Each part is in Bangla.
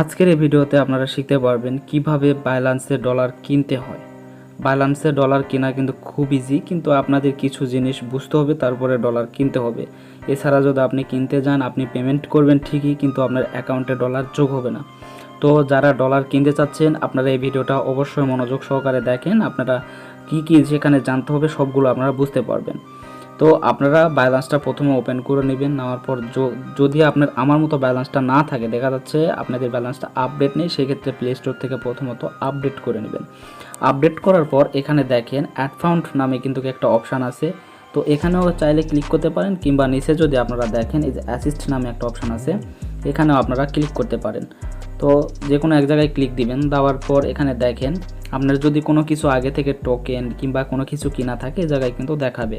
আজকের এই ভিডিওতে আপনারা শিখতে পারবেন কীভাবে বাইলান্সে ডলার কিনতে হয়। বাইলান্সে ডলার কেনা কিন্তু খুব ইজি কিন্তু আপনাদের কিছু জিনিস বুঝতে হবে, তারপরে ডলার কিনতে হবে। এছাড়া যদি আপনি কিনতে যান, আপনি পেমেন্ট করবেন ঠিকই, কিন্তু আপনার অ্যাকাউন্টে ডলার যোগ হবে না। তো যারা ডলার কিনতে চাচ্ছেন, আপনারা এই ভিডিওটা অবশ্যই মনোযোগ সহকারে দেখেন। আপনারা কি কি সেখানে জানতে হবে, সবগুলো আপনারা বুঝতে পারবেন। তো আপনারা ব্যালেন্সটা প্রথমে ওপেন করে নেবেন, নেওয়ার পর যদি আপনার, আমার মতো ব্যালেন্সটা না থাকে, দেখা যাচ্ছে আপনাদের ব্যালেন্সটা আপডেট নেই, সেক্ষেত্রে প্লে স্টোর থেকে প্রথমত আপডেট করে নেবেন। আপডেট করার পর এখানে দেখেন অ্যাডফাউন্ড নামে কিন্তু একটা অপশান আছে। তো এখানেও চাইলে ক্লিক করতে পারেন, কিংবা নিচে যদি আপনারা দেখেন এই যে অ্যাসিস্ট নামে একটা অপশান আছে, এখানেও আপনারা ক্লিক করতে পারেন। তো যে কোনো এক জায়গায় ক্লিক দিবেন, দেওয়ার পর এখানে দেখেন আপনার যদি কোনো কিছু আগে থেকে টোকেন কিংবা কোনো কিছু কিনা থাকে এই জায়গায় কিন্তু দেখাবে।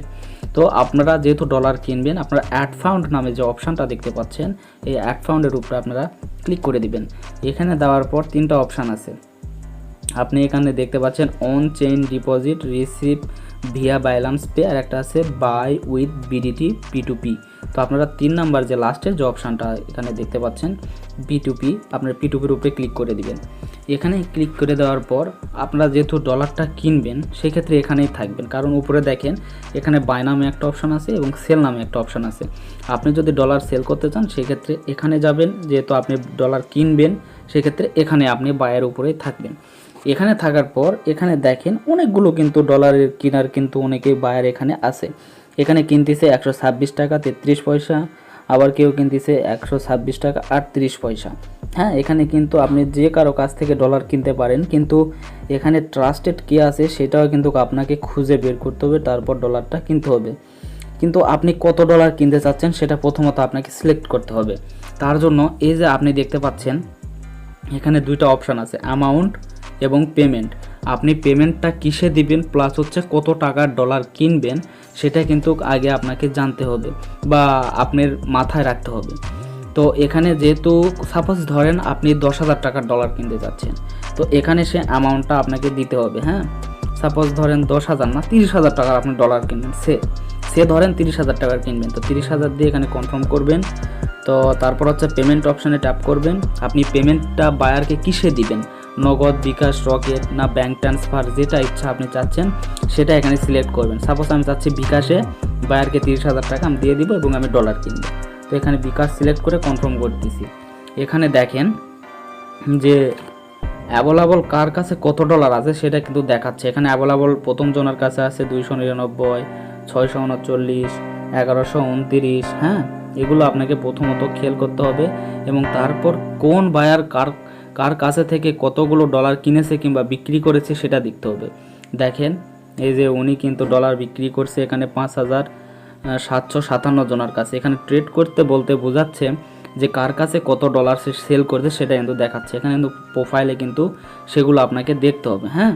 তো আপনারা যেহেতু ডলার কিনবেন, আপনারা অ্যাড ফাউন্ড নামে যে অপশানটা দেখতে পাচ্ছেন, এই অ্যাড ফাউন্ডের উপরে আপনারা ক্লিক করে দিবেন। এখানে দেওয়ার পর তিনটা অপশান আছে। আপনি এখানে দেখতে পাচ্ছেন on chain deposit receive via Binance pay আর একটা আছে buy with BDT P to P তো আপনারা তিন নাম্বার যে লাস্টের যে অপশানটা এখানে দেখতে পাচ্ছেন পি টু পি আপনার পি টু পির উপরে ক্লিক করে দিবেন। এখানে ক্লিক করে দেওয়ার পর আপনারা যেহেতু ডলারটা কিনবেন, সেক্ষেত্রে এখানেই থাকবেন। কারণ উপরে দেখেন, এখানে বাই নামে একটা অপশান আছে এবং সেল নামে একটা অপশান আছে। আপনি যদি ডলার সেল করতে চান, সেক্ষেত্রে এখানে যাবেন। যেহেতু আপনি ডলার কিনবেন, সেক্ষেত্রে এখানে আপনি বায়ের উপরেই থাকবেন। এখানে থাকার পর এখানে দেখেন অনেকগুলো কিন্তু ডলারের কেনার কিন্তু অনেকে বায়ার এখানে আছে। এখানে কিনতেছে একশো ছাব্বিশ টাকা তেত্রিশ পয়সা, আবার কেউ কিনতেছে একশো ছাব্বিশ টাকা আটত্রিশ পয়সা। হ্যাঁ এখানে কিন্তু আপনি যে কারও কাছ থেকে ডলার কিনতে পারেন, কিন্তু এখানে ট্রাস্টেড কে আছে সেটাও কিন্তু আপনাকে খুঁজে বের করতে হবে, তারপর ডলারটা কিনতে হবে। কিন্তু আপনি কত ডলার কিনতে চাচ্ছেন সেটা প্রথমত আপনাকে সিলেক্ট করতে হবে। তার জন্য এই যে আপনি দেখতে পাচ্ছেন, এখানে দুইটা অপশান আছে অ্যামাউন্ট এবং পেমেন্ট আপনি পেমেন্টটা কিসে দিবেন প্লাস হচ্ছে কত টাকার ডলার কিনবেন, সেটা কিন্তু আগে আপনাকে জানতে হবে বা আপনার মাথায় রাখতে হবে। তো এখানে যেহেতু সাপোজ ধরেন আপনি দশ হাজার টাকার ডলার কিনতে যাচ্ছেন, তো এখানে সে অ্যামাউন্টটা আপনাকে দিতে হবে হ্যাঁ? সাপোজ ধরেন দশ হাজার না, তিরিশ হাজার টাকার আপনি ডলার কিনবেন, সে সে ধরেন তিরিশ হাজার টাকার কিনবেন, তো তিরিশ হাজার দিয়ে এখানে কনফার্ম করবেন, তো তারপর হচ্ছে পেমেন্ট অপশানে ট্যাপ করবেন, আপনি পেমেন্টটা বায়ারকে কিসে দিবেন? নগদ বিকাশ, রকেট না ব্যাঙ্ক ট্রান্সফার যেটা ইচ্ছা আপনি চাচ্ছেন, সেটা এখানে সিলেক্ট করবেন। সাপোজ আমি চাচ্ছি বিকাশে বায়ারকে তিরিশ হাজার টাকা আমি দিয়ে দিব এবং আমি ডলার কিনবো। তো এখানে বিকাশ সিলেক্ট করে কনফার্ম করতেছি। এখানে দেখেন যে অ্যাভেলেবল কার কাছে কত ডলার আছে সেটা কিন্তু দেখাচ্ছে। এখানে অ্যাভেলেবল প্রথম জনের কাছে আছে দুইশো নিরানব্বই, ছয়শো উনচল্লিশ, এগারোশো উনতিরিশ হ্যাঁ? এগুলো আপনাকে প্রথমত খেয়াল করতে হবে এবং তারপর কোন বায়ার কার কার কাছে থেকে কতগুলো ডলার কিনেছে কিংবা বিক্রি করেছে সেটা দেখতে হবে। দেখেন, এই যে উনি কিন্তু ডলার বিক্রি করছে এখানে পাঁচ হাজার সাতশো সাতান্ন জনের কাছে। এখানে ট্রেড করতে বলতে বোঝাচ্ছে যে কার কাছে কত ডলার সে সেল করছে সেটা কিন্তু দেখাচ্ছে। এখানে কিন্তু প্রোফাইলে কিন্তু সেগুলো আপনাকে দেখতে হবে হ্যাঁ?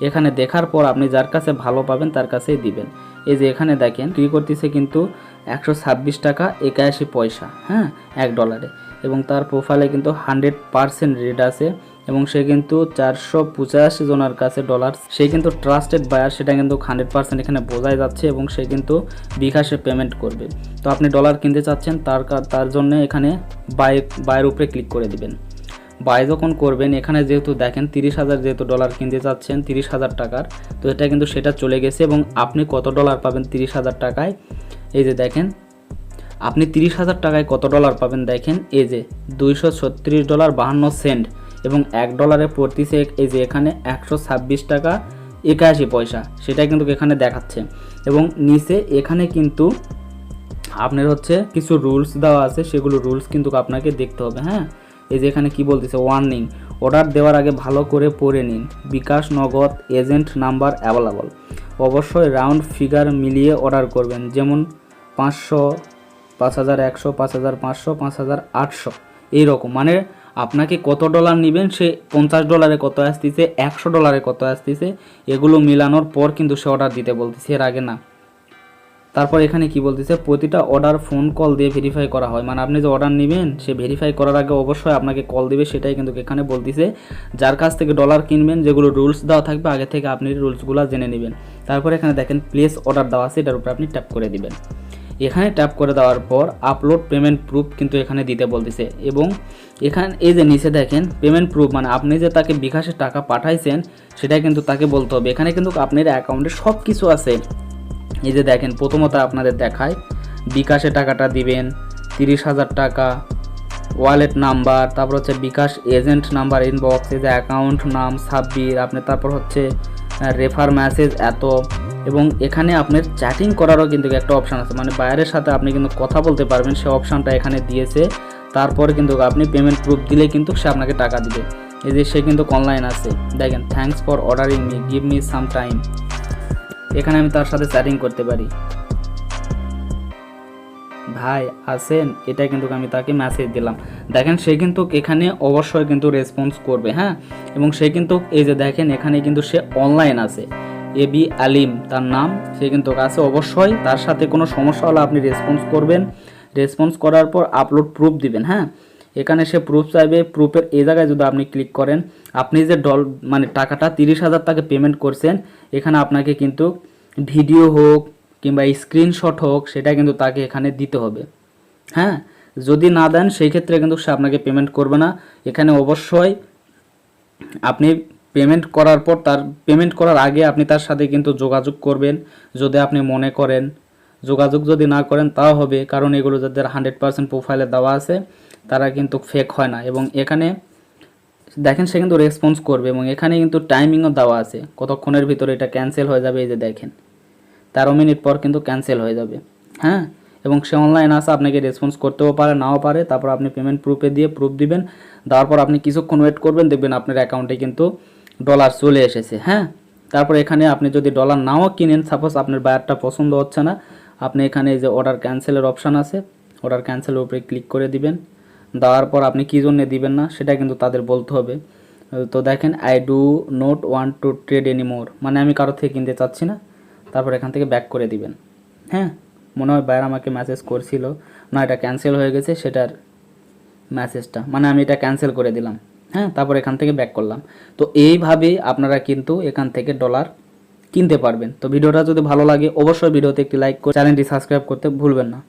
এখানে দেখার পর আপনি যার কাছে ভালো পাবেন তার কাছেই দিবেন। এই যে এখানে দেখেন কী করতেছে কিন্তু একশো ছাব্বিশ টাকা একাশি পয়সা হ্যাঁ? এক ডলারে এবং তার প্রোফাইলে কিন্তু হান্ড্রেড পারসেন্ট রেট আছে এবং সে কিন্তু চারশো পঁচাশি জনের কাছে ডলার সে কিন্তু ট্রাস্টেড বায়ার সেটা কিন্তু হান্ড্রেড পার্সেন্ট এখানে বোঝাই যাচ্ছে এবং সে কিন্তু বিকাশে পেমেন্ট করবে। তো আপনি ডলার কিনতে চাচ্ছেন, তার তার জন্য এখানে বাই বায়ের উপরে ক্লিক করে দিবেন। বাই যখন করবেন, এখানে যেহেতু দেখেন তিরিশ হাজার যেহেতু ডলার কিনতে চাচ্ছেন, তিরিশ হাজার টাকার, তো এটা কিন্তু সেটা চলে গেছে এবং আপনি কত ডলার পাবেন তিরিশ হাজার টাকায়? এই যে দেখেন আপনি তিরিশ হাজার টাকায় কত ডলার পাবেন দেখেন? এই যে, দুইশো ছত্রিশ ডলার বাহান্ন সেন্ট এবং এক ডলারে পড়তিছে এই যে এখানে একশো ছাব্বিশ টাকা একাশি পয়সা সেটা কিন্তু এখানে দেখাচ্ছে। এবং নিচে এখানে কিন্তু আপনার হচ্ছে কিছু রুলস দেওয়া আছে, সেগুলো রুলস কিন্তু আপনাকে দেখতে হবে হ্যাঁ? এই যে এখানে কি বলতেছে? ওয়ার্নিং, অর্ডার দেওয়ার আগে ভালো করে পড়ে নিন, bKash, Nagad, agent number available. অবশ্যই রাউন্ড ফিগার মিলিয়ে অর্ডার করবেন, যেমন পাঁচশো পাঁচ হাজার একশো, পাঁচ হাজার পাঁচশো, পাঁচ হাজার আটশো। এইরকম মানে আপনাকে কত ডলার নেবেন সে পঞ্চাশ ডলারে কত আসতেছে, একশো ডলারে কত আসতেছে, এগুলো মিলানোর পর কিন্তু সে অর্ডার দিতে বলতেছে, এর আগে না। তারপর এখানে কি বলতেছে, প্রতিটা অর্ডার ফোন কল দিয়ে ভেরিফাই করা হয়। মানে আপনি যে অর্ডার নেবেন, সে ভেরিফাই করার আগে অবশ্যই আপনাকে কল দিবে, সেটাই কিন্তু এখানে বলতেছে। যার কাছ থেকে ডলার কিনবেন, যেগুলো রুলস দেওয়া থাকবে, আগে থেকে আপনি রুলসগুলো জেনে নেবেন। তারপর এখানে দেখেন প্লেস অর্ডার দেওয়া আছে, এটার উপরে আপনি ট্যাপ করে দিবেন। এখানে ট্যাপ করে দেওয়ার পর আপলোড পেমেন্ট প্রুফ কিন্তু এখানে দিতে বলতেছে এবং এখানে, এই যে নিচে দেখেন পেমেন্ট প্রুফ মানে আপনি যে তাকে বিকাশে টাকা পাঠাইছেন সেটা কিন্তু তাকে বলতে হবে। এখানে কিন্তু আপনার অ্যাকাউন্টে সব কিছু আছে। এই যে দেখেন, প্রথমত আপনাদের দেখায়, বিকাশে টাকাটা দিবেন, তিরিশ হাজার টাকা ওয়ালেট নাম্বার তারপর হচ্ছে বিকাশ এজেন্ট নাম্বার ইনবক্স এই যে অ্যাকাউন্ট নাম সাব্বির আপনি তারপর হচ্ছে রেফার মেসেজ এত। এবং এখানে আপনার চ্যাটিং করারও কিন্তু একটা অপশান আছে। মানে বাইরের সাথে আপনি কিন্তু কথা বলতে পারবেন, সে অপশানটা এখানে দিয়েছে। তারপরে কিন্তু আপনি পেমেন্ট প্রুফ দিলে কিন্তু সে আপনাকে টাকা দিবে। এই যে সে কিন্তু অনলাইন আছে। দেখেন thanks for ordering me give me some time এখানে আমি তার সাথে চ্যাটিং করতে পারি। ভাই আসেন এটা কিন্তু আমি তাকে মেসেজ দিলাম। দেখেন, সে কিন্তু এখানে অবশ্যই কিন্তু রেসপন্স করবে হ্যাঁ? এবং সে কিন্তু, এই যে দেখেন, এখানে কিন্তু সে অনলাইন আছে। এ বি আলিম, তার নাম। সে কিন্তু কাছে অবশ্যই। তার সাথে কোনো সমস্যা হলে আপনি রেসপন্স করবেন। রেসপন্স করার পর আপলোড প্রুফ দিবেন হ্যাঁ? এখানে সে প্রুফ চাইবে। প্রুফের এই জায়গায় যদি আপনি ক্লিক করেন, আপনি যে ডল মানে টাকাটা তিরিশ হাজার টাকা পেমেন্ট করছেন, এখানে আপনাকে কিন্তু ভিডিও হোক কিংবা স্ক্রিনশট হোক, সেটা কিন্তু তাকে এখানে দিতে হবে হ্যাঁ? যদি না দেন, সেই ক্ষেত্রে কিন্তু সে আপনাকে পেমেন্ট করবে না। এখানে অবশ্যই আপনি পেমেন্ট করার পর তার পেমেন্ট করার আগে আপনি তার সাথে কিন্তু যোগাযোগ করবেন। যদি আপনি মনে করেন, যোগাযোগ যদি না করেন তাও হবে, কারণ এগুলো যাদের হান্ড্রেড পার্সেন্ট প্রোফাইলে দেওয়া আছে, তারা কিন্তু ফেক হয় না। এবং এখানে দেখেন সে কিন্তু রেসপন্স করবে এবং এখানে কিন্তু টাইমিংও দেওয়া আছে। কতক্ষণের ভিতরে এটা ক্যান্সেল হয়ে যাবে এই যে দেখেন। তেরো মিনিট পর কিন্তু ক্যান্সেল হয়ে যাবে। হ্যাঁ? এবং সে অনলাইন আসে আপনাকে রেসপন্স করতেও পারে, নাও পারে। তারপর আপনি পেমেন্ট প্রুফে দিয়ে প্রুফ দিবেন। দেওয়ার পর আপনি কিছুক্ষণ ওয়েট করবেন, দেখবেন আপনার অ্যাকাউন্টে কিন্তু ডলার চলে এসেছে হ্যাঁ? তারপর এখানে আপনি যদি ডলার নাও কিনেন সাপোজ আপনার বায়ারটা পছন্দ হচ্ছে না, আপনি এখানে যে অর্ডার ক্যান্সেলের অপশান আছে অর্ডার ক্যান্সেলের উপরে ক্লিক করে দিবেন। দেওয়ার পর আপনি কী জন্য দিবেন না, সেটা কিন্তু তাদের বলতে হবে। তো দেখেন I do not want to trade anymore মানে আমি কারও থেকে কিনতে চাচ্ছি না, তারপর এখান থেকে ব্যাক করে দিবেন হ্যাঁ? মনে হয় বাইরে আমাকে মেসেজ করছিল, না, এটা ক্যান্সেল হয়ে গেছে, সেটার মেসেজটা মানে আমি এটা ক্যান্সেল করে দিলাম। হ্যাঁ তারপর এখান থেকে ব্যাক করলাম। তো এইভাবেই আপনারা কিন্তু এখান থেকে ডলার কিনতে পারবেন। তো ভিডিওটা যদি ভালো লাগে, অবশ্যই ভিডিওতে একটি লাইক করে চ্যানেলটি সাবস্ক্রাইব করতে ভুলবেন না।